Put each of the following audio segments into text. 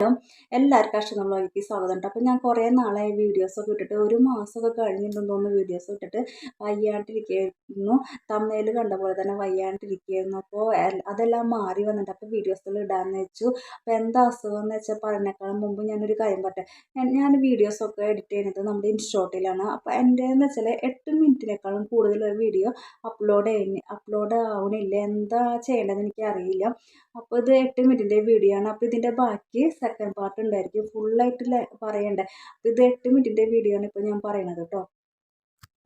¿no? എല്ലാവർക്കും അഷ്ടനുള്ളവർക്ക് സ്വാഗതം ഉണ്ട് അപ്പോൾ ഞാൻ കുറേ നാളായി വീഡിയോസൊക്കെ ഇട്ടിട്ട് ഒരു മാസമൊക്കെ കഴിഞ്ഞിട്ടുണ്ടെന്ന് തോന്നുന്നു വീഡിയോസ് ഇട്ടിട്ട് വയ്യാണ്ടിരിക്കുന്നു. തമ്മയിൽ കണ്ട പോലെ തന്നെ വയ്യാണ്ടിരിക്കുകയായിരുന്നു അപ്പോൾ അതെല്ലാം മാറി വന്നിട്ട് അപ്പോൾ വീഡിയോസിൽ ഇടാമെന്ന് വെച്ചു. അപ്പോൾ എന്താ അസുഖം എന്ന് വെച്ചാൽ പറഞ്ഞേക്കാളും മുമ്പ് ഞാനൊരു കാര്യം പറട്ടെ ഞാൻ- വീഡിയോസൊക്കെ എഡിറ്റ് ചെയ്യുന്നത് നമ്മുടെ ഇൻസ്റ്റോട്ടിലാണ്. അപ്പോൾ എന്റെ എന്ന് വെച്ചാൽ എട്ട് മിനിറ്റിനേക്കാളും കൂടുതൽ വീഡിയോ അപ്ലോഡ് ചെയ്യുന്ന അപ്ലോഡ് ആവണില്ല. എന്താ ചെയ്യേണ്ടതെന്ന് എനിക്ക് അറിയില്ല അപ്പോൾ ഇത് എട്ട് മിനിറ്റിന്റെ വീഡിയോ ആണ്. അപ്പോൾ ഇതിന്റെ ബാക്കി സെക്കൻഡ് പാർട്ട് ഉണ്ടായിരിക്കും. ഫുള്ളായിട്ട് പറയണ്ടേ? അപ്പോൾ ഇത് എട്ട് മിനിറ്റിന്റെ വീഡിയോ ആണ് ഇപ്പോൾ ഞാൻ പറയണത് കേട്ടോ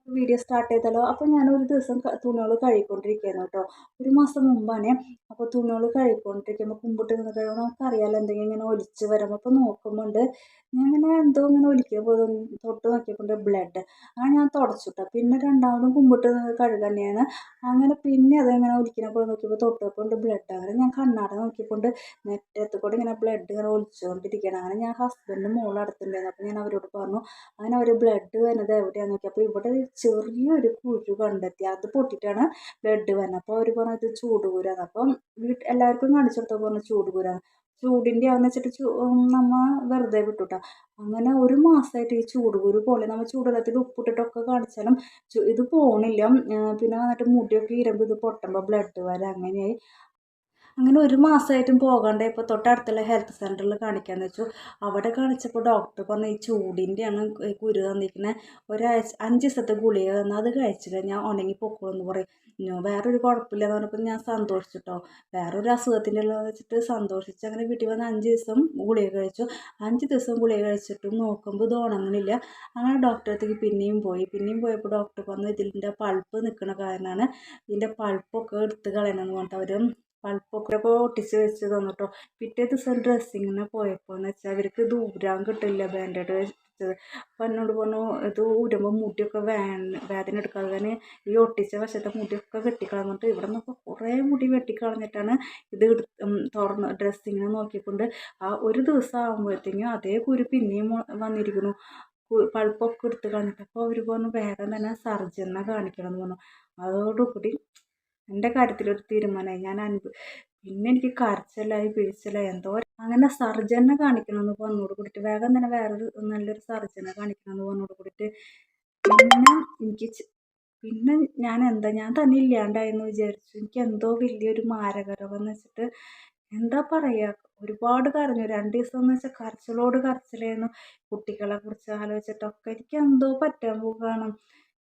വീഡിയോ സ്റ്റാർട്ട് ചെയ്താലോ? അപ്പോൾ ഞാൻ ഒരു ദിവസം തുണികൾ കഴുകിക്കൊണ്ടിരിക്കുകയായിരുന്നു കേട്ടോ. ഒരു മാസം മുമ്പാണ്. അപ്പോൾ തുണികൾ കഴുകിക്കൊണ്ടിരിക്കുമ്പോൾ കുമ്പിട്ട് നിന്ന് കഴിയുമ്പോൾ നമുക്കറിയാലോ എന്തെങ്കിലും ഇങ്ങനെ ഒലിച്ച് വരുമ്പോൾ അപ്പോൾ നോക്കുമ്പോണ്ട് ഞാൻ ഇങ്ങനെ എന്തോ ഇങ്ങനെ ഒലിക്കുമ്പോൾ തൊട്ട് നോക്കിയപ്പോൾ ബ്ലഡ് അങ്ങനെ ഞാൻ തുടച്ചിട്ടോ പിന്നെ രണ്ടാമതും കുമ്പിട്ട് കഴുകുക തന്നെയാണ് അങ്ങനെ പിന്നെ അതിങ്ങനെ ഒലിക്കുന്നപ്പോൾ നോക്കിയപ്പോൾ തൊട്ടപ്പോൾ ബ്ലഡ് അങ്ങനെ ഞാൻ കണ്ണാട നോക്കിക്കൊണ്ട് നെറ്റത്ത് കൂടെ ഇങ്ങനെ ബ്ലഡ് ഇങ്ങനെ ഒലിച്ചുകൊണ്ടിരിക്കുകയാണ് അങ്ങനെ ഞാൻ ഹസ്ബൻഡ് മോളടുത്തുണ്ടായിരുന്നു. അപ്പോൾ ഞാൻ അവരോട് പറഞ്ഞു അങ്ങനെ അവർ ബ്ലഡ് വരുന്നത് എവിടെയാണെന്ന് നോക്കി അപ്പോൾ ഇവിടെ ചെറിയൊരു കുഴു കണ്ടെത്തി. അത് പൊട്ടിയിട്ടാണ് ബ്ലഡ് വരുന്നത് അപ്പോൾ അവർ പറഞ്ഞു ഇത് ചൂടുകുരാന്ന് അപ്പം വീട്ടിൽ എല്ലാവർക്കും കാണിച്ചു കൊടുത്തപ്പോൾ പറഞ്ഞു ചൂടുകുരാന്ന് ചൂടിന്റെ ആണെന്ന് വെച്ചിട്ട് നമ്മ വെറുതെ വിട്ടുട്ടാ. അങ്ങനെ ഒരു മാസമായിട്ട് ഈ ചൂടുകുരു പോലെ നമ്മൾ ചൂടുവെള്ളത്തിൽ ഉപ്പിട്ടിട്ടൊക്കെ കാണിച്ചാലും ഇത് പോണില്ല. പിന്നെ വന്നിട്ട് മുടിയൊക്കെ ഇരമ്പ് ഇത് പൊട്ടുമ്പോൾ ബ്ലഡ് വരെ അങ്ങനെയായി. അങ്ങനെ ഒരു മാസമായിട്ടും പോകാണ്ട് ഇപ്പോൾ തൊട്ടടുത്തുള്ള ഹെൽത്ത് സെന്ററിൽ കാണിക്കാമെന്ന് വെച്ചു. അവിടെ കാണിച്ചപ്പോൾ ഡോക്ടർ പറഞ്ഞു ഈ ചൂടിന്റെയാണ് കുരു തന്നിരിക്കുന്നത് ഒരാഴ്ച അഞ്ച് ദിവസത്തെ ഗുളിക തന്നാൽ അത് കഴിച്ചില്ല. ഞാൻ ഉണങ്ങി പൊക്കോളെന്ന് പറയും. വേറൊരു കുഴപ്പമില്ലെന്ന് പറഞ്ഞപ്പോൾ ഞാൻ സന്തോഷിച്ചിട്ടോ. വേറൊരു അസുഖത്തിന്റെ ഉള്ളതെന്ന് വെച്ചിട്ട് സന്തോഷിച്ച് അങ്ങനെ വീട്ടിൽ വന്ന് അഞ്ച് ദിവസം ഗുളിക കഴിച്ചു. അഞ്ച് ദിവസം ഗുളിക കഴിച്ചിട്ടും നോക്കുമ്പോൾ ഇത് അങ്ങനെ ഡോക്ടറത്തേക്ക് പിന്നെയും പോയി. പിന്നെയും പോയപ്പോൾ ഡോക്ടർ പറഞ്ഞു ഇതിന്റെ പൾപ്പ് നിൽക്കുന്ന കാരണമാണ് ഇതിന്റെ പൾപ്പൊക്കെ എടുത്ത് കളയണമെന്ന് പറഞ്ഞിട്ട് അവർ പൾപ്പൊക്കെ ഒട്ടിച്ച് വെച്ച് തന്നിട്ടോ. പിറ്റേ ദിവസം ഡ്രസ്സിങ്ങിന് പോയപ്പോൾ എന്ന് വെച്ചാൽ അവർക്ക് ഇത് ഊരാൻ കിട്ടില്ല ബാൻഡേഡ് വെച്ചത്. അപ്പം എന്നോട് പറഞ്ഞു ഇത് ഊരുമ്പോൾ മുടിയൊക്കെ വേ വേദന എടുക്കാതെ തന്നെ ഈ ഒട്ടിച്ച വശത്തെ മുടിയൊക്കെ വെട്ടിക്കളഞ്ഞിട്ട് ഇവിടെ നിന്നൊക്കെ കുറേ മുടി വെട്ടിക്കളഞ്ഞിട്ടാണ് ഇത് തുറന്ന് ഡ്രസ്സിങ്ങിന് നോക്കിക്കൊണ്ട് ആ ഒരു ദിവസം ആകുമ്പോഴത്തേക്കും അതേ കുരു പിന്നെയും വന്നിരിക്കുന്നു. പൾപ്പൊക്കെ എടുത്ത് കളഞ്ഞിട്ട്. അപ്പോൾ അവർ പറഞ്ഞു വേഗം തന്നെ സർജനെ കാണിക്കണം എന്ന് പറഞ്ഞു. അതോടുകൂടി എന്റെ കാര്യത്തിലൊരു തീരുമാനമായി ഞാൻ അനുഭവ പിന്നെ എനിക്ക് കരച്ചിലായി പിഴിച്ചിലായി എന്തോ അങ്ങനെ സർജനെ കാണിക്കണമെന്ന് പറഞ്ഞോട് കൂടിയിട്ട് വേഗം തന്നെ വേറൊരു നല്ലൊരു സർജനെ കാണിക്കണമെന്ന് പറഞ്ഞോട് കൂടിയിട്ട് പിന്നെ എനിക്ക് പിന്നെ ഞാൻ എന്താ ഞാൻ തന്നെ ഇല്ലാണ്ടായെന്ന് വിചാരിച്ചു. എനിക്ക് എന്തോ വലിയൊരു മാരകരോഗം എന്ന് വെച്ചിട്ട് എന്താ പറയുക ഒരുപാട് കരഞ്ഞു. രണ്ട് ദിവസം എന്ന് വെച്ചാൽ കരച്ചിലോട് കരച്ചിലായിരുന്നു. കുട്ടികളെ കുറിച്ച് ആലോചിച്ചിട്ടൊക്കെ എനിക്ക് എന്തോ പറ്റാൻ പോകുകയാണ്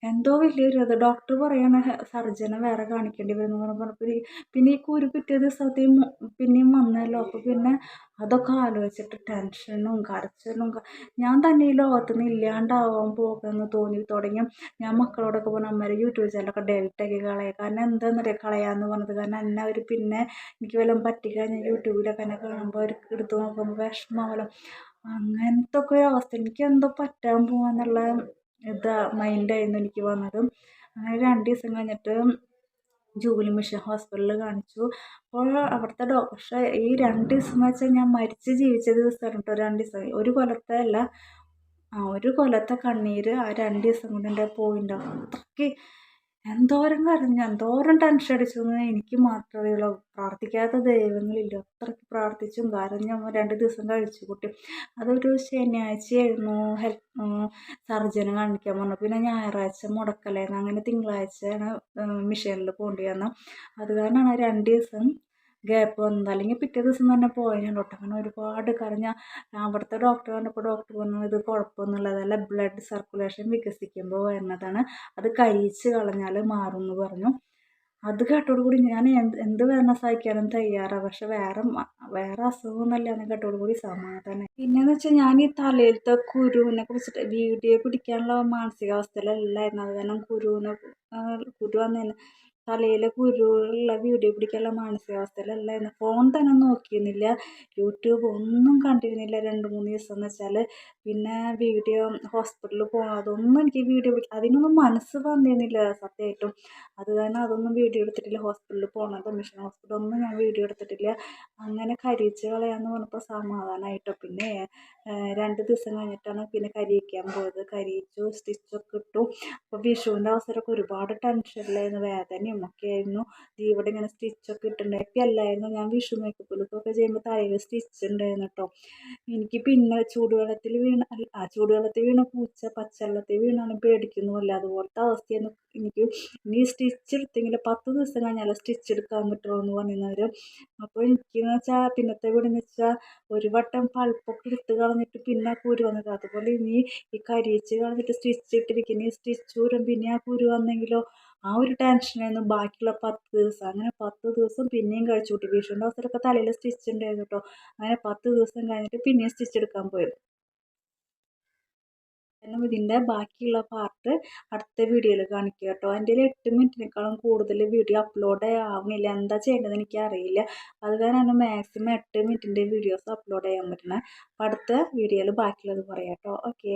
എന്തോ വലിയൊരു ഇത്. ഡോക്ടർ പറയണ സർജനെ വേറെ കാണിക്കേണ്ടി വരുന്നു എന്ന് പറഞ്ഞപ്പോൾ ഈ- പിന്നെ ഈ കുരു പിറ്റേ ദിവസത്തെയും പിന്നെയും വന്നല്ലോ. അപ്പോൾ പിന്നെ അതൊക്കെ ആലോചിച്ചിട്ട് ടെൻഷനും കരച്ചിലും ഞാൻ തന്നെ ഈ ലോകത്ത് നിന്ന് ഇല്ലാണ്ടാവാൻ പോകുമെന്ന് തോന്നി. തുടങ്ങി ഞാൻ മക്കളോടൊക്കെ പോകുന്ന അമ്മേരെ യൂട്യൂബ് ചാനലൊക്കെ ഡെലിറ്റാക്കി കളയുക കാരണം എന്താണെന്നറിയാം കളയാന്ന് പറഞ്ഞത്? കാരണം എന്നെ അവർ പിന്നെ എനിക്ക് വല്ലതും പറ്റിക്കഴിഞ്ഞാൽ യൂട്യൂബിലൊക്കെ എന്നെ കാണുമ്പോൾ അവർക്ക് എടുത്ത് നോക്കുമ്പോൾ വിഷമാവല്ലോ അങ്ങനത്തെ ഒക്കെ ഒരു അവസ്ഥ. എനിക്ക് എന്തോ പറ്റാൻ പോവാന്നുള്ള ഇതാ മൈൻഡായിരുന്നു എനിക്ക് വന്നത്. അങ്ങനെ രണ്ട് ദിവസം കഴിഞ്ഞിട്ട് ജൂബിലി മിഷൻ ഹോസ്പിറ്റലിൽ കാണിച്ചു. അപ്പോൾ അവിടുത്തെ ഡോക്ടർ ഈ രണ്ട് ദിവസം എന്ന് വെച്ചാൽ ഞാൻ മരിച്ച് ജീവിച്ച ദിവസമാണ് കേട്ടോ രണ്ട് ദിവസം. ഒരു കൊല്ലത്തെ അല്ല ആ ഒരു കൊല്ലത്തെ കണ്ണീര് ആ രണ്ട് ദിവസം കൊണ്ട് എന്റെ പോയിണ്ടാവും അത്രയ്ക്ക് എന്തോരം കരഞ്ഞു എന്തോരം ടെൻഷൻ അടിച്ചു എനിക്ക് മാത്രമേ ഉള്ളൂ. പ്രാർത്ഥിക്കാത്ത ദൈവങ്ങളില്ല. അത്രയ്ക്ക് പ്രാർത്ഥിച്ചും കരഞ്ഞും രണ്ട് ദിവസം കഴിച്ചു കുട്ടി. അതൊരു ശനിയാഴ്ചയായിരുന്നു. ഹെൽത്ത് സർജന് കാണിക്കാൻ പറഞ്ഞു. പിന്നെ ഞായറാഴ്ച മുടക്കലായിരുന്നു. അങ്ങനെ തിങ്കളാഴ്ചയാണ് മിഷനിൽ പോകേണ്ടി വന്നത്. അത് കാരണമാണ് രണ്ട് ദിവസം ഗ്യാപ്പ് വന്നത്. അല്ലെങ്കിൽ പിറ്റേ ദിവസം തന്നെ പോയതിന് കേട്ടോ അങ്ങനെ ഒരുപാട് കരഞ്ഞ. അവിടുത്തെ ഡോക്ടർ കണ്ടപ്പോൾ ഡോക്ടർ പറഞ്ഞു ഇത് കുഴപ്പമൊന്നുമില്ലതല്ല ബ്ലഡ് സർക്കുലേഷൻ വികസിക്കുമ്പോൾ വരുന്നതാണ് അത് കഴിച്ച് കളഞ്ഞാൽ മാറും എന്ന് പറഞ്ഞു. അത് കേട്ടോടുകൂടി ഞാൻ എന്ത് എന്ത് വേദന സഹിക്കാനും തയ്യാറാണ് പക്ഷെ വേറെ വേറെ അസുഖമൊന്നുമല്ല എന്ന് കേട്ടോടുകൂടി സമാധാനം പിന്നെയെന്ന് വെച്ചാൽ ഞാൻ ഈ തലയിലത്തെ കുരുവിനെ കുറിച്ചിട്ട് വീഡിയോ പിടിക്കാനുള്ള മാനസികാവസ്ഥയിലല്ലായിരുന്നു അത് കാരണം കുരുവിനെ കുരു വന്നതിന് തലയിലെ കുരുള്ള വീഡിയോ പിടിക്കാനുള്ള മാനസികാവസ്ഥയിലല്ലായിരുന്നു ഫോൺ തന്നെ നോക്കിയിരുന്നില്ല. യൂട്യൂബ് ഒന്നും കണ്ടിരുന്നില്ല രണ്ട് മൂന്ന് ദിവസം എന്ന് വെച്ചാൽ പിന്നെ വീഡിയോ ഹോസ്പിറ്റലിൽ പോകണം അതൊന്നും എനിക്ക് വീഡിയോ പിടി അതിനൊന്നും മനസ്സ് വന്നിരുന്നില്ല സത്യമായിട്ടും. അത് കാരണം അതൊന്നും വീഡിയോ എടുത്തിട്ടില്ല. ഹോസ്പിറ്റലിൽ പോകണത് മിഷൻ ഹോസ്പിറ്റൽ ഒന്നും ഞാൻ വീഡിയോ എടുത്തിട്ടില്ല. അങ്ങനെ കരിയിച്ച് കളയാന്ന് പറഞ്ഞപ്പോൾ സമാധാനമായിട്ടോ പിന്നെ രണ്ട് ദിവസം കഴിഞ്ഞിട്ടാണ് പിന്നെ കരിയിക്കാൻ പോയത്. കരിയിച്ചു സ്റ്റിച്ചൊക്കെ ഇട്ടു. അപ്പോൾ വിഷുവിന്റെ അവസരമൊക്കെ ഒരുപാട് ടെൻഷനിലായിരുന്നു വേദനയും വേദനയും ഒക്കെ ആയിരുന്നു ഇവിടെ ഇങ്ങനെ സ്റ്റിച്ചൊക്കെ ഇട്ടിട്ടുണ്ടായി. അല്ലായിരുന്നു ഞാൻ വിഷു മേക്കപ്പ് ലുക്കൊക്കെ ചെയ്യുമ്പോൾ തലയിൽ സ്റ്റിച്ച് ഉണ്ടായിരുന്നു കേട്ടോ എനിക്ക് പിന്നെ ചൂടുവെള്ളത്തിൽ വീണ ആ ചൂടുവെള്ളത്തിൽ വീണ പൂച്ച പച്ചവെള്ളത്തിൽ വീണാണ് പേടിക്കുന്നുമല്ല അതുപോലത്തെ അവസ്ഥയാണ് എനിക്ക് ഇനി സ്റ്റിച്ച് എടുത്തെങ്കിൽ പത്ത് ദിവസം കഴിഞ്ഞാൽ സ്റ്റിച്ച് എടുക്കാൻ പറ്റുള്ളൂ എന്ന് പറയുന്നവർ അപ്പോൾ എനിക്കെന്ന് വെച്ചാൽ പിന്നത്തെ വീട് എന്ന് വെച്ചാൽ ഒരു വട്ടം പൾപ്പൊക്കെ എടുത്ത് കളഞ്ഞിട്ട് പിന്നെ കുരു വന്നത്. അതുപോലെ ഇനി ഈ കരിയിച്ച് കളഞ്ഞിട്ട് സ്റ്റിച്ച് ഇട്ടിരിക്കുന്ന ഈ സ്റ്റിച്ച് ഊരും പിന്നെ ആ കുരു വന്നെങ്കിലോ ആ ഒരു ടെൻഷനായിരുന്നു ബാക്കിയുള്ള പത്ത് ദിവസം അങ്ങനെ പത്ത് ദിവസം പിന്നെയും കഴിച്ചു. കൂട്ടി വിഷുവിന്റെ അവസരമൊക്കെ തലയിൽ സ്റ്റിച്ച് ഉണ്ടായിരുന്നു കേട്ടോ അങ്ങനെ പത്ത് ദിവസം കഴിഞ്ഞിട്ട് പിന്നെയും സ്റ്റിച്ച് എടുക്കാൻ പോയത് കാരണം ഇതിന്റെ ബാക്കിയുള്ള പാർട്ട് അടുത്ത വീഡിയോയിൽ കാണിക്കുക കേട്ടോ എന്റെ എട്ട് മിനിറ്റിനേക്കാളും കൂടുതൽ വീഡിയോ അപ്ലോഡ് ആവുന്നില്ല. എന്താ ചെയ്യേണ്ടതെന്ന് എനിക്കറിയില്ല. അത് കാരണം മാക്സിമം എട്ട് മിനിറ്റിന്റെ വീഡിയോസ് അപ്ലോഡ് ചെയ്യാൻ പറ്റുന്നത് അപ്പം അടുത്ത വീഡിയോയിൽ ബാക്കിയുള്ളത് പറയാം കേട്ടോ ഓക്കെ